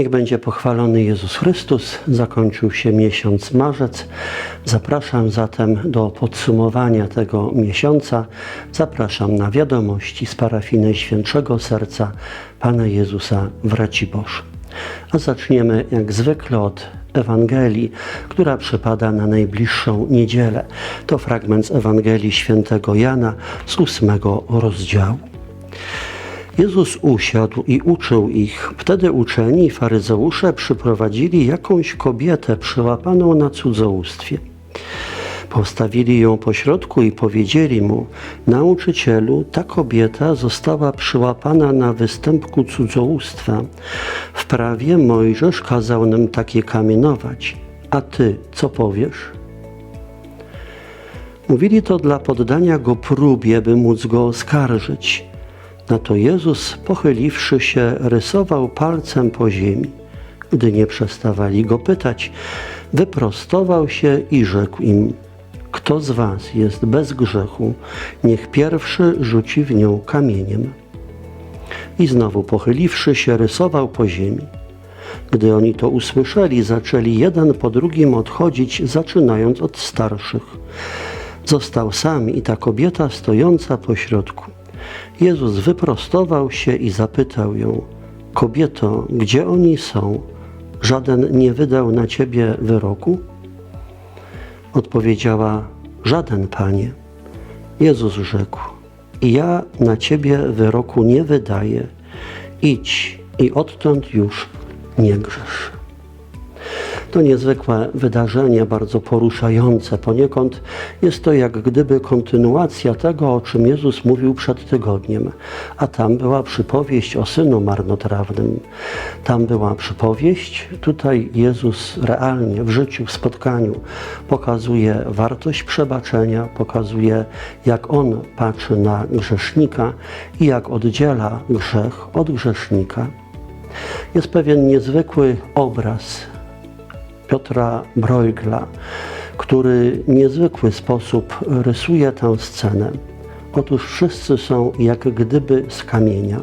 Niech będzie pochwalony Jezus Chrystus. Zakończył się miesiąc marzec. Zapraszam zatem do podsumowania tego miesiąca. Zapraszam na wiadomości z parafii Najświętszego Serca Pana Jezusa w Raciborzu. A zaczniemy jak zwykle od Ewangelii, która przypada na najbliższą niedzielę. To fragment z Ewangelii świętego Jana z ósmego rozdziału. Jezus usiadł i uczył ich. Wtedy uczeni i faryzeusze przyprowadzili jakąś kobietę przyłapaną na cudzołóstwie. Postawili ją pośrodku i powiedzieli mu: Nauczycielu, ta kobieta została przyłapana na występku cudzołóstwa. W prawie Mojżesz kazał nam takie kamienować. A ty co powiesz? Mówili to dla poddania go próbie, by móc go oskarżyć. Na to Jezus, pochyliwszy się, rysował palcem po ziemi. Gdy nie przestawali go pytać, wyprostował się i rzekł im: Kto z was jest bez grzechu, niech pierwszy rzuci w nią kamieniem. I znowu pochyliwszy się, rysował po ziemi. Gdy oni to usłyszeli, zaczęli jeden po drugim odchodzić, zaczynając od starszych. Został sam i ta kobieta stojąca po środku. Jezus wyprostował się i zapytał ją: Kobieto, gdzie oni są? Żaden nie wydał na ciebie wyroku? Odpowiedziała: Żaden, panie. Jezus rzekł: ja na ciebie wyroku nie wydaję. Idź i odtąd już nie grzesz. To niezwykłe wydarzenie, bardzo poruszające. Poniekąd jest to jak gdyby kontynuacja tego, o czym Jezus mówił przed tygodniem. A tam była przypowieść o synu marnotrawnym. Tam była przypowieść. Tutaj Jezus realnie w życiu, w spotkaniu pokazuje wartość przebaczenia, pokazuje, jak on patrzy na grzesznika i jak oddziela grzech od grzesznika. Jest pewien niezwykły obraz Piotra Bruegla, który w niezwykły sposób rysuje tę scenę. Otóż wszyscy są jak gdyby z kamienia.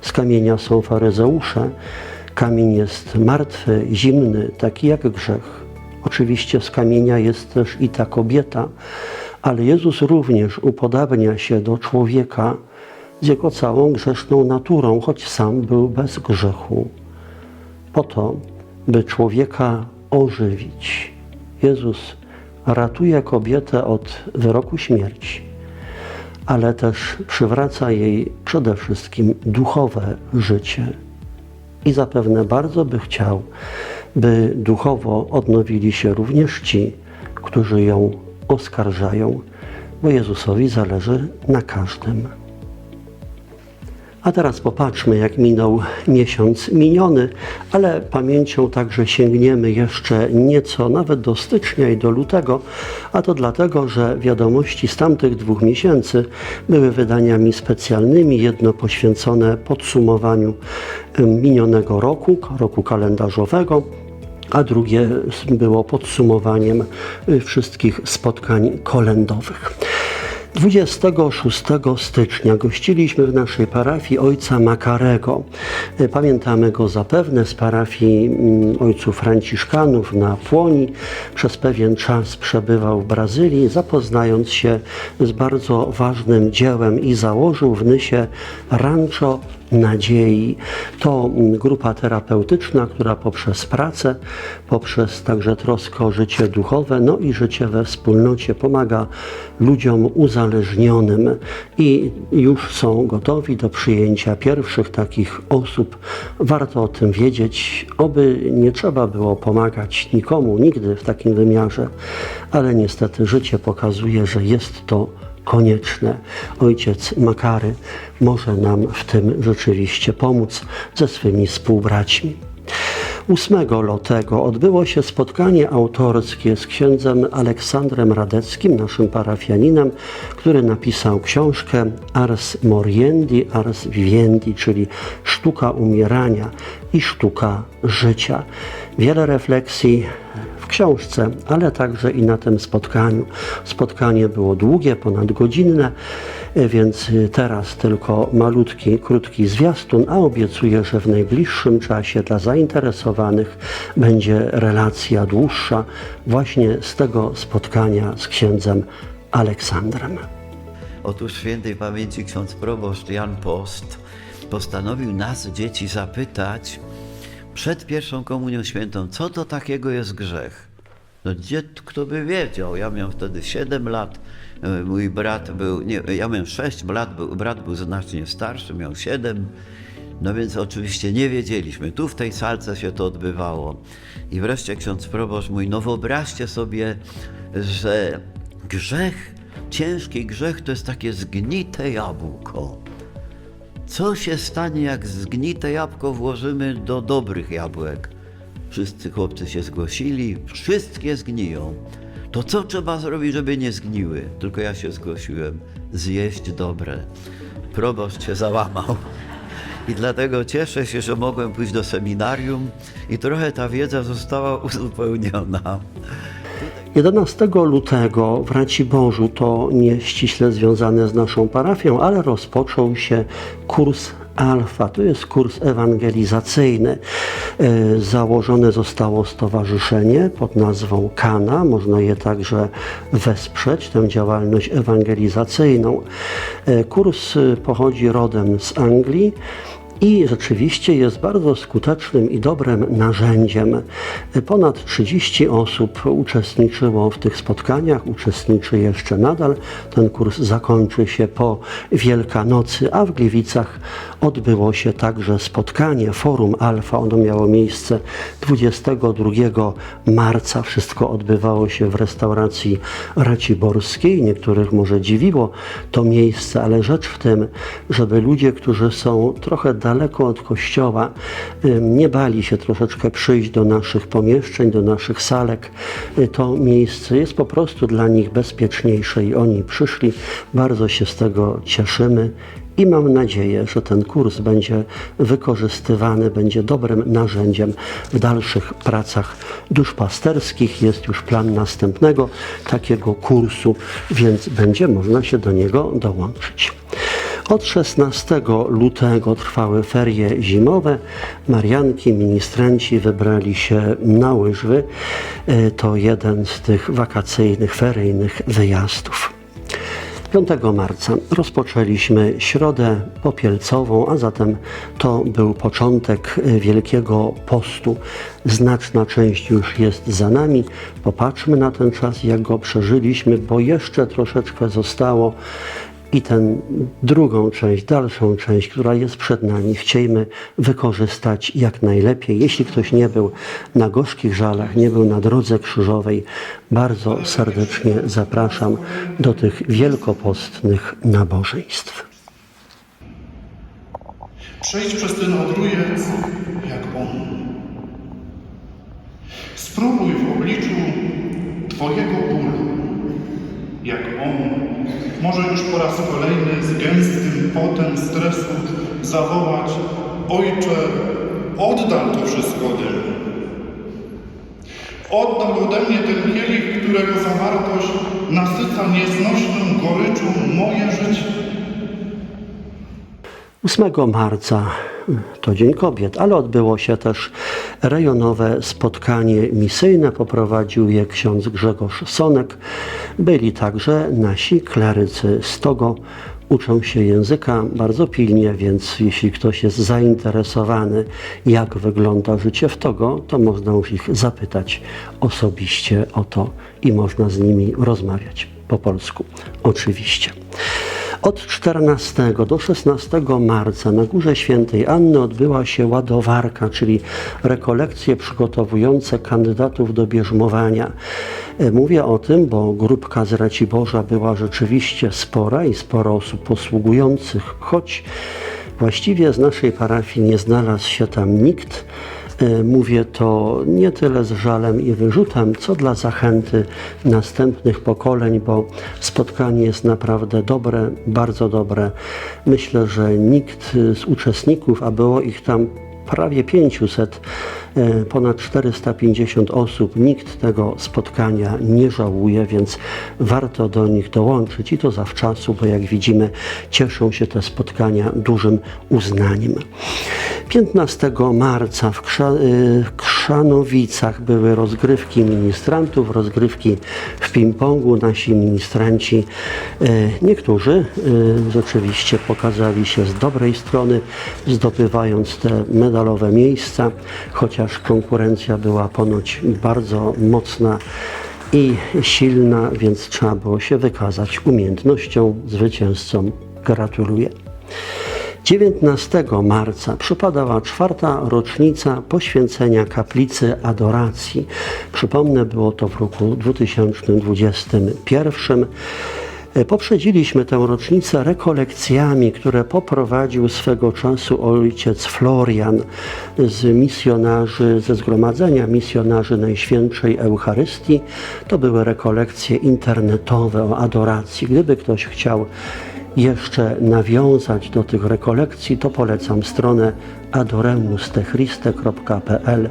Z kamienia są faryzeusze. Kamień jest martwy, zimny, taki jak grzech. Oczywiście z kamienia jest też i ta kobieta, ale Jezus również upodabnia się do człowieka z jego całą grzeszną naturą, choć sam był bez grzechu. Po to, by człowieka ożywić. Jezus ratuje kobietę od wyroku śmierci, ale też przywraca jej przede wszystkim duchowe życie. I zapewne bardzo by chciał, by duchowo odnowili się również ci, którzy ją oskarżają, bo Jezusowi zależy na każdym. A teraz popatrzmy, jak minął miesiąc miniony, ale pamięcią także sięgniemy jeszcze nieco, nawet do stycznia i do lutego, a to dlatego, że wiadomości z tamtych dwóch miesięcy były wydaniami specjalnymi, jedno poświęcone podsumowaniu minionego roku, roku kalendarzowego, a drugie było podsumowaniem wszystkich spotkań kolendowych. 26 stycznia gościliśmy w naszej parafii ojca Makarego. Pamiętamy go zapewne z parafii mm, ojców franciszkanów na Płoni. Przez pewien czas przebywał w Brazylii, zapoznając się z bardzo ważnym dziełem i założył w Nysie Rancho nadziei. To grupa terapeutyczna, która poprzez pracę, poprzez także troskę o życie duchowe, no i życie we wspólnocie pomaga ludziom uzależnionym i już są gotowi do przyjęcia pierwszych takich osób. Warto o tym wiedzieć, oby nie trzeba było pomagać nikomu nigdy w takim wymiarze, ale niestety życie pokazuje, że jest to konieczne. Ojciec Makary może nam w tym rzeczywiście pomóc ze swymi współbraćmi. 8 lutego odbyło się spotkanie autorskie z księdzem Aleksandrem Radeckim, naszym parafianinem, który napisał książkę Ars Moriendi, Ars Viviendi, czyli Sztuka umierania i Sztuka życia. Wiele refleksji książce, ale także i na tym spotkaniu. Spotkanie było długie, ponadgodzinne, e, więc e, teraz tylko malutki, krótki zwiastun, a obiecuję, że w najbliższym czasie dla zainteresowanych będzie relacja dłuższa właśnie z tego spotkania z księdzem Aleksandrem. Otóż świętej pamięci ksiądz proboszcz Jan Post postanowił nas, dzieci, zapytać przed pierwszą komunią świętą, co to takiego jest grzech. No gdzie kto by wiedział? Ja miałem wtedy 7 lat, e, mój brat był, nie, ja miałem 6, brat był, brat był znacznie starszy, miał 7. No więc oczywiście nie wiedzieliśmy. Tu w tej salce się to odbywało. I wreszcie ksiądz proboszcz mój, no wyobraźcie sobie, że grzech, ciężki grzech to jest takie zgnite jabłko. Co się stanie, jak zgnite jabłko włożymy do dobrych jabłek? Wszyscy chłopcy się zgłosili, wszystkie zgniją. To co trzeba zrobić, żeby nie zgniły? Tylko ja się zgłosiłem. Zjeść dobre. Proboszcz się załamał. I dlatego cieszę się, że mogłem pójść do seminarium i trochę ta wiedza została uzupełniona. 11 lutego w Raciborzu to nie ściśle związane z naszą parafią, ale rozpoczął się kurs Alfa. To jest kurs ewangelizacyjny. E, Założone zostało stowarzyszenie pod nazwą Kana. Można je także wesprzeć, tę działalność ewangelizacyjną. E, Kurs e, pochodzi rodem z Anglii. I rzeczywiście jest bardzo skutecznym i dobrym narzędziem. Ponad 30 osób uczestniczyło w tych spotkaniach, uczestniczy jeszcze nadal. Ten kurs zakończy się po Wielkanocy, a w Gliwicach odbyło się także spotkanie, forum Alfa. Ono miało miejsce 22 marca. Wszystko odbywało się w restauracji raciborskiej. Niektórych może dziwiło to miejsce, ale rzecz w tym, żeby ludzie, którzy są trochę daleko od kościoła, nie bali się troszeczkę przyjść do naszych pomieszczeń, do naszych salek. Y, To miejsce jest po prostu dla nich bezpieczniejsze i oni przyszli. Bardzo się z tego cieszymy. I mam nadzieję, że ten kurs będzie wykorzystywany, będzie dobrym narzędziem w dalszych pracach duszpasterskich. Jest już plan następnego takiego kursu, więc będzie można się do niego dołączyć. Od 16 lutego trwały ferie zimowe. Marianki, ministranci wybrali się na łyżwy. E, To jeden z tych wakacyjnych, feryjnych wyjazdów. 5 marca rozpoczęliśmy środę popielcową, a zatem to był początek y, Wielkiego Postu. Znaczna część już jest za nami. Popatrzmy na ten czas, jak go przeżyliśmy, bo jeszcze troszeczkę zostało i tę drugą część, dalszą część, która jest przed nami, chciejmy wykorzystać jak najlepiej. Jeśli ktoś nie był na gorzkich żalach, nie był na drodze krzyżowej, bardzo serdecznie zapraszam do tych wielkopostnych nabożeństw. Przejdź przez ten odrujec jak on. Spróbuj w obliczu Twojego bólu, jak on, może już po raz kolejny z gęstym potem stresu zawołać Ojcze, oddam to wszystko Temu. Oddam ode mnie ten kielich, którego zawartość nasyca nieznośną goryczą moje życie. 8 marca to Dzień Kobiet, ale odbyło się też rejonowe spotkanie misyjne. Poprowadził je ksiądz Grzegorz Sonek. Byli także nasi klerycy z Togo. Uczą się języka bardzo pilnie, więc jeśli ktoś jest zainteresowany, jak wygląda życie w Togo, to można już ich zapytać osobiście o to i można z nimi rozmawiać po polsku. Oczywiście. Od 14 do 16 marca na Górze Świętej Anny odbyła się ładowarka, czyli rekolekcje przygotowujące kandydatów do bierzmowania. E, Mówię o tym, bo grupka z Raciborza była rzeczywiście spora i sporo osób posługujących, choć właściwie z naszej parafii nie znalazł się tam nikt, Mówię to nie tyle z żalem i wyrzutem, co dla zachęty następnych pokoleń, bo spotkanie jest naprawdę dobre, bardzo dobre. Myślę, że nikt z uczestników, a było ich tam prawie 500, e, ponad 450 osób. Nikt tego spotkania nie żałuje, więc warto do nich dołączyć i to zawczasu, bo jak widzimy, cieszą się te spotkania dużym uznaniem. 15 marca w, Krza, w Krzanowicach były rozgrywki ministrantów, rozgrywki w ping-pongu. Nasi ministranci, y, niektórzy y, rzeczywiście pokazali się z dobrej strony, zdobywając te medalowe miejsca, chociaż konkurencja była ponoć bardzo mocna i silna, więc trzeba było się wykazać umiejętnością. Zwycięzcom gratuluję. 19 marca przypadała czwarta rocznica poświęcenia kaplicy adoracji. Przypomnę, było to w roku 2021. E, Poprzedziliśmy tę rocznicę rekolekcjami, które poprowadził swego czasu ojciec Florian z misjonarzy, ze zgromadzenia misjonarzy Najświętszej Eucharystii. To były rekolekcje internetowe o adoracji. Gdyby ktoś chciał jeszcze nawiązać do tych rekolekcji, to polecam stronę adoremustechriste.pl.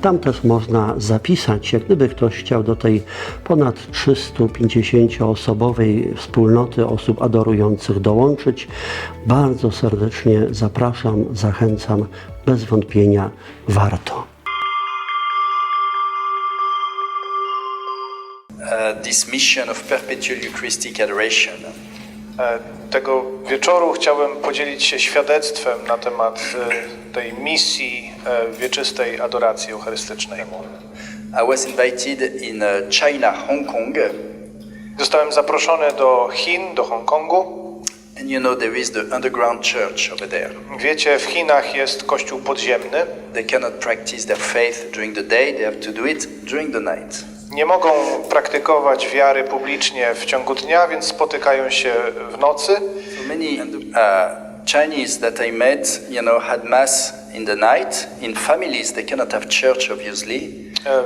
Tam też można zapisać się, gdyby ktoś chciał do tej ponad 350-osobowej wspólnoty osób adorujących dołączyć. Bardzo serdecznie zapraszam, zachęcam, bez wątpienia warto. uh, this mission of perpetual Eucharistic adoration. E, Tego wieczoru chciałbym podzielić się świadectwem na temat e, tej misji e, wieczystej adoracji eucharystycznej. I was invited in uh, China, Hong Kong, Zostałem zaproszony do Chin, do Hongkongu. and you know there is the underground church over there. Wiecie, w Chinach jest kościół podziemny. They cannot practice their faith during the day, they have to do it during the night. Nie mogą praktykować wiary publicznie w ciągu dnia, więc spotykają się w nocy. So many uh, Chinese that I met, you know, had mass in the night. In families, they cannot have church, obviously. E,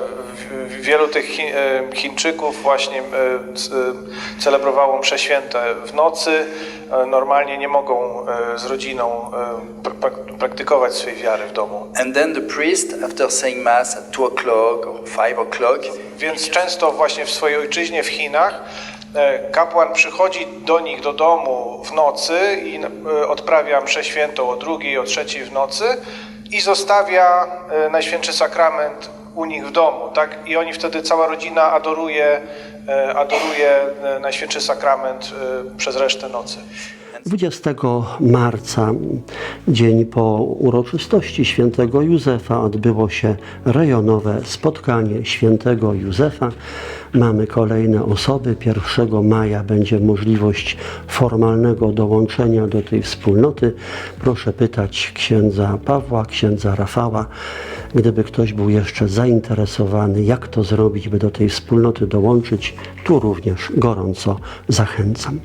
Wielu tych Chi- e, Chińczyków właśnie e, celebrowało msze święte w nocy. Normalnie nie mogą z rodziną pra- pra- praktykować swojej wiary w domu. And then the priest, after saying mass at 2 o'clock or 5 o'clock, Więc często właśnie w swojej ojczyźnie w Chinach kapłan przychodzi do nich do domu w nocy i e, odprawia mszę świętą o drugiej, o trzeciej w nocy i zostawia e, Najświętszy Sakrament u nich w domu, tak? I oni wtedy, cała rodzina adoruje, e, adoruje e, Najświętszy Sakrament e, przez resztę nocy. 20 marca, dzień po uroczystości świętego Józefa, odbyło się rejonowe spotkanie świętego Józefa. Mamy kolejne osoby. 1 maja będzie możliwość formalnego dołączenia do tej wspólnoty. Proszę pytać księdza Pawła, księdza Rafała, gdyby ktoś był jeszcze zainteresowany, jak to zrobić, by do tej wspólnoty dołączyć. Tu również gorąco zachęcam.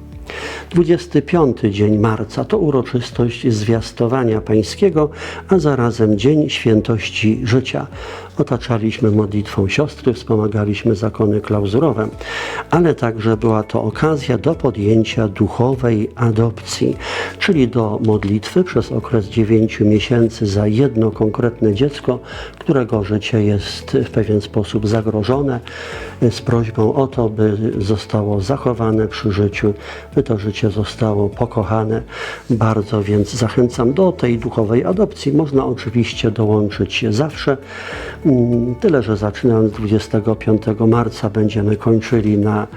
25 dzień marca to uroczystość zwiastowania pańskiego, a zarazem dzień świętości życia. Otaczaliśmy modlitwą siostry, wspomagaliśmy zakony klauzurowe, ale także była to okazja do podjęcia duchowej adopcji, czyli do modlitwy przez okres 9 miesięcy za jedno konkretne dziecko, którego życie jest w pewien sposób zagrożone, z prośbą o to, by zostało zachowane przy życiu, by to życie zostało pokochane. Bardzo więc zachęcam do tej duchowej adopcji. Można oczywiście dołączyć zawsze. Tyle, że zaczynając 25 marca będziemy kończyli na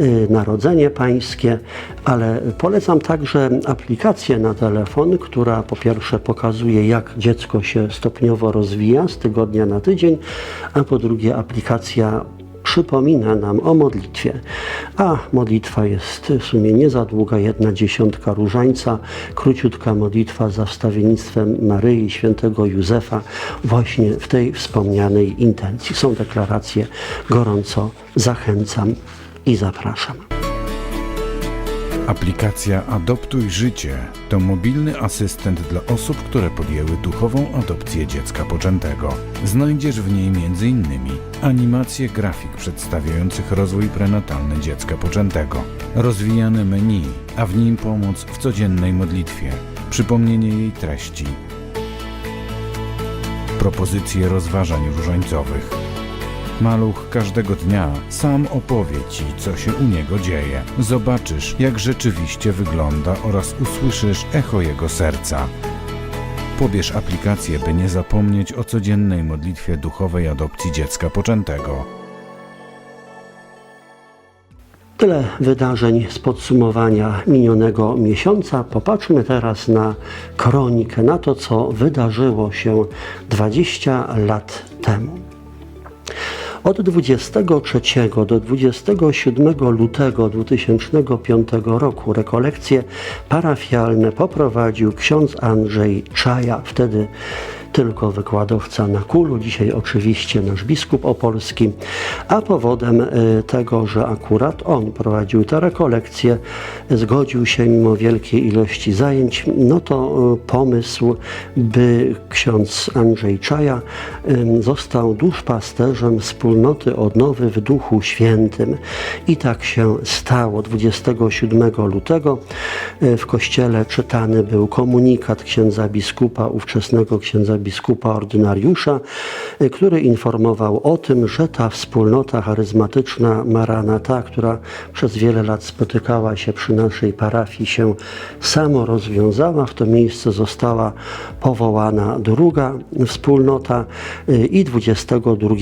y, Narodzenie Pańskie, ale polecam także aplikację na telefon, która po pierwsze pokazuje, jak dziecko się stopniowo rozwija z tygodnia na tydzień, a po drugie aplikacja przypomina nam o modlitwie. A modlitwa jest w sumie nie za długa, jedna dziesiątka różańca, króciutka modlitwa za wstawiennictwem Maryi i świętego Józefa właśnie w tej wspomnianej intencji. Są deklaracje, gorąco zachęcam i zapraszam. Aplikacja Adoptuj Życie to mobilny asystent dla osób, które podjęły duchową adopcję dziecka poczętego. Znajdziesz w niej m.in. animacje grafik przedstawiających rozwój prenatalny dziecka poczętego, rozwijane menu, a w nim pomoc w codziennej modlitwie, przypomnienie jej treści, propozycje rozważań różańcowych. Maluch każdego dnia sam opowie ci, co się u niego dzieje. Zobaczysz, jak rzeczywiście wygląda oraz usłyszysz echo jego serca. Pobierz aplikację, by nie zapomnieć o codziennej modlitwie duchowej adopcji dziecka poczętego. Tyle wydarzeń z podsumowania minionego miesiąca. Popatrzmy teraz na kronikę, na to, co wydarzyło się 20 lat temu. Od 23 do 27 lutego 2005 roku rekolekcje parafialne poprowadził ksiądz Andrzej Czaja, wtedy tylko wykładowca na kulu, dzisiaj oczywiście nasz biskup opolski, a powodem y, tego, że akurat on prowadził te rekolekcje, zgodził się mimo wielkiej ilości zajęć, no to y, pomysł, by ksiądz Andrzej Czaja został duszpasterzem wspólnoty odnowy w Duchu Świętym. I tak się stało. 27 lutego y, w kościele czytany był komunikat księdza biskupa, ówczesnego księdza biskupa ordynariusza, y, który informował o tym, że ta wspólnota charyzmatyczna Maranata, która przez wiele lat spotykała się przy naszej parafii, się samo rozwiązała. W to miejsce została powołana druga wspólnota y, i 22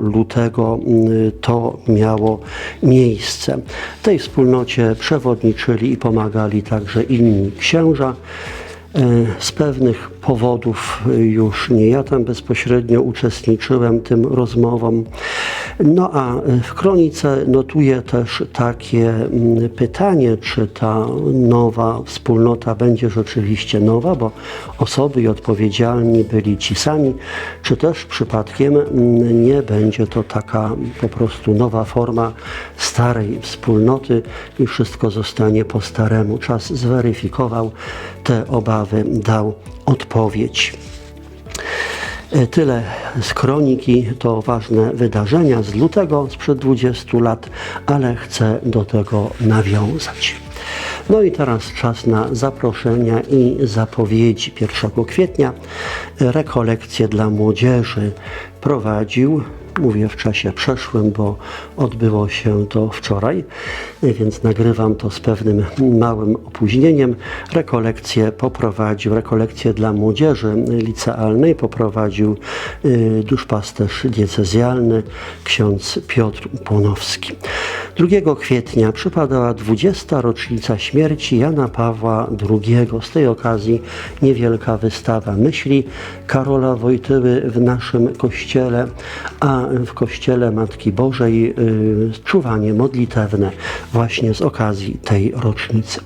lutego y, to miało miejsce. Tej wspólnocie przewodniczyli i pomagali także inni księża. E, Z pewnych powodów e, już nie ja tam bezpośrednio uczestniczyłem tym rozmowom. No a w kronice notuję też takie mm, pytanie, czy ta nowa wspólnota będzie rzeczywiście nowa, bo osoby i odpowiedzialni byli ci sami, czy też przypadkiem mm, nie będzie to taka po prostu nowa forma starej wspólnoty i wszystko zostanie po staremu. Czas zweryfikował te obawy, dał odpowiedź. E, Tyle z kroniki, to ważne wydarzenia z lutego sprzed 20 lat, ale chcę do tego nawiązać. No i teraz czas na zaproszenia i zapowiedzi. 1 kwietnia rekolekcje dla młodzieży prowadził Mówię w czasie przeszłym, bo odbyło się to wczoraj, więc nagrywam to z pewnym małym opóźnieniem. Rekolekcję poprowadził, rekolekcję dla młodzieży licealnej poprowadził y, duszpasterz diecezjalny ksiądz Piotr Płonowski. 2 kwietnia przypadała 20. rocznica śmierci Jana Pawła II. Z tej okazji niewielka wystawa myśli Karola Wojtyły w naszym kościele, a w kościele Matki Bożej y, czuwanie modlitewne właśnie z okazji tej rocznicy.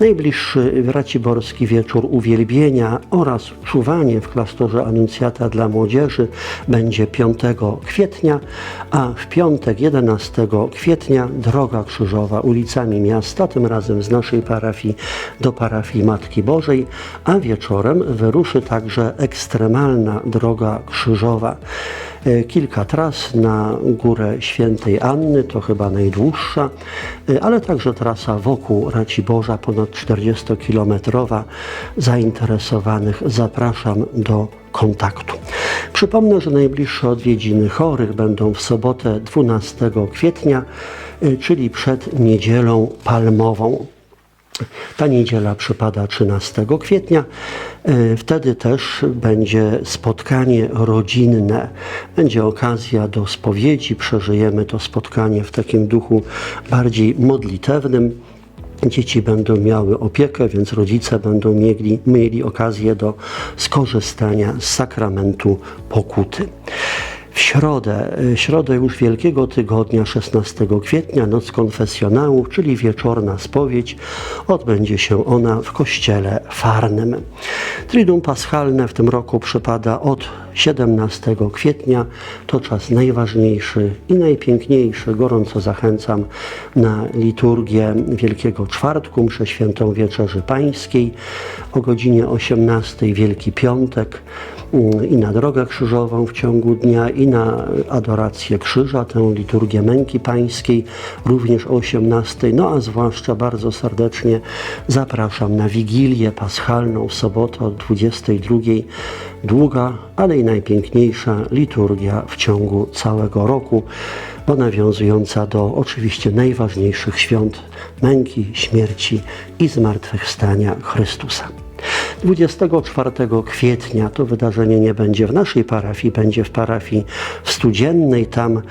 Najbliższy Raciborski wieczór uwielbienia oraz czuwanie w klasztorze Anuncjata dla młodzieży będzie 5 kwietnia, a w piątek 11 kwietnia droga krzyżowa ulicami miasta, tym razem z naszej parafii do parafii Matki Bożej, a wieczorem wyruszy także ekstremalna droga krzyżowa. E, Kilka tras na górę Świętej Anny, to chyba najdłuższa, e, ale także trasa wokół Raciborza, ponad 40-kilometrowa. Zainteresowanych zapraszam do kontaktu. Przypomnę, że najbliższe odwiedziny chorych będą w sobotę 12 kwietnia, e, czyli przed niedzielą palmową. Ta niedziela przypada 13 kwietnia. E, Wtedy też będzie spotkanie rodzinne. Będzie okazja do spowiedzi. Przeżyjemy to spotkanie w takim duchu bardziej modlitewnym. Dzieci będą miały opiekę, więc rodzice będą mieli, mieli okazję do skorzystania z sakramentu pokuty. W środę, y, środę już Wielkiego Tygodnia, 16 kwietnia, noc konfesjonałów, czyli wieczorna spowiedź, odbędzie się ona w kościele Farnym. Triduum Paschalne w tym roku przypada od 17 kwietnia. To czas najważniejszy i najpiękniejszy. Gorąco zachęcam na liturgię Wielkiego Czwartku, mszę świętą Wieczerzy Pańskiej o godzinie 18 Wielki Piątek i na drogę krzyżową w ciągu dnia, i na adorację krzyża, tę liturgię męki pańskiej, również o 18. No a zwłaszcza bardzo serdecznie zapraszam na Wigilię Paschalną w sobotę o 22. Długa, ale i najpiękniejsza liturgia w ciągu całego roku, bo nawiązująca do oczywiście najważniejszych świąt męki, śmierci i zmartwychwstania Chrystusa. 24 kwietnia to wydarzenie nie będzie w naszej parafii, będzie w parafii Studziennej. Tam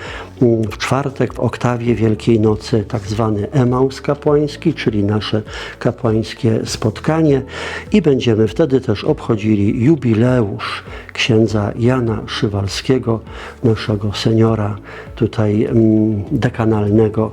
mm, w czwartek w oktawie Wielkiej Nocy tak zwany Emaus kapłański, czyli nasze kapłańskie spotkanie i będziemy wtedy też obchodzili jubileusz księdza Jana Szywalskiego, naszego seniora tutaj mm, dekanalnego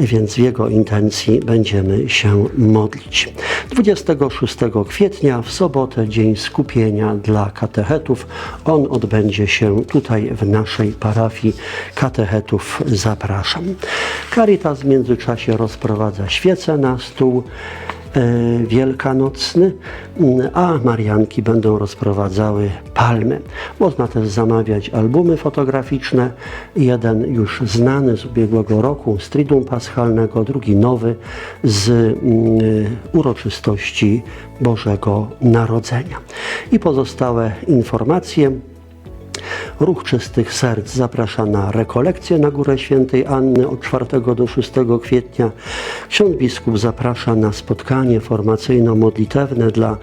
więc w jego intencji będziemy się modlić. 26 kwietnia w sobotę dzień skupienia dla katechetów. On odbędzie się tutaj w naszej parafii. Katechetów zapraszam. Caritas w międzyczasie rozprowadza świece na stół wielkanocny, mm, a Marianki będą rozprowadzały palmy. Można też zamawiać albumy fotograficzne. Jeden już znany z ubiegłego roku, z Triduum Paschalnego, drugi nowy z mm, uroczystości Bożego Narodzenia. I pozostałe informacje Ruch Czystych Serc zaprasza na rekolekcję na Górę Świętej Anny od 4 do 6 kwietnia. Ksiądz biskup zaprasza na spotkanie formacyjno-modlitewne dla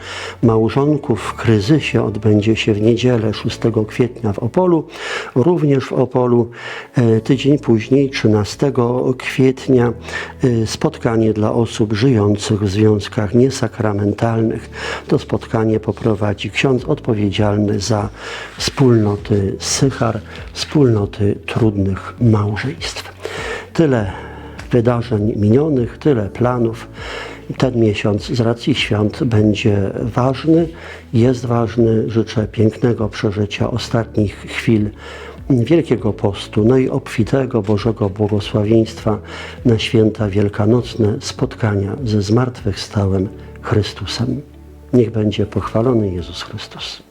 małżonków w kryzysie. Odbędzie się w niedzielę 6 kwietnia w Opolu. Również w Opolu e, tydzień później, 13 kwietnia, e, spotkanie dla osób żyjących w związkach niesakramentalnych. To spotkanie poprowadzi ksiądz odpowiedzialny za wspólnoty Sychar, wspólnoty trudnych małżeństw. Tyle wydarzeń minionych, tyle planów. Ten miesiąc z racji świąt będzie ważny, jest ważny. Życzę pięknego przeżycia ostatnich chwil Wielkiego Postu, no i obfitego Bożego błogosławieństwa na święta wielkanocne, spotkania ze zmartwychwstałym Chrystusem. Niech będzie pochwalony Jezus Chrystus.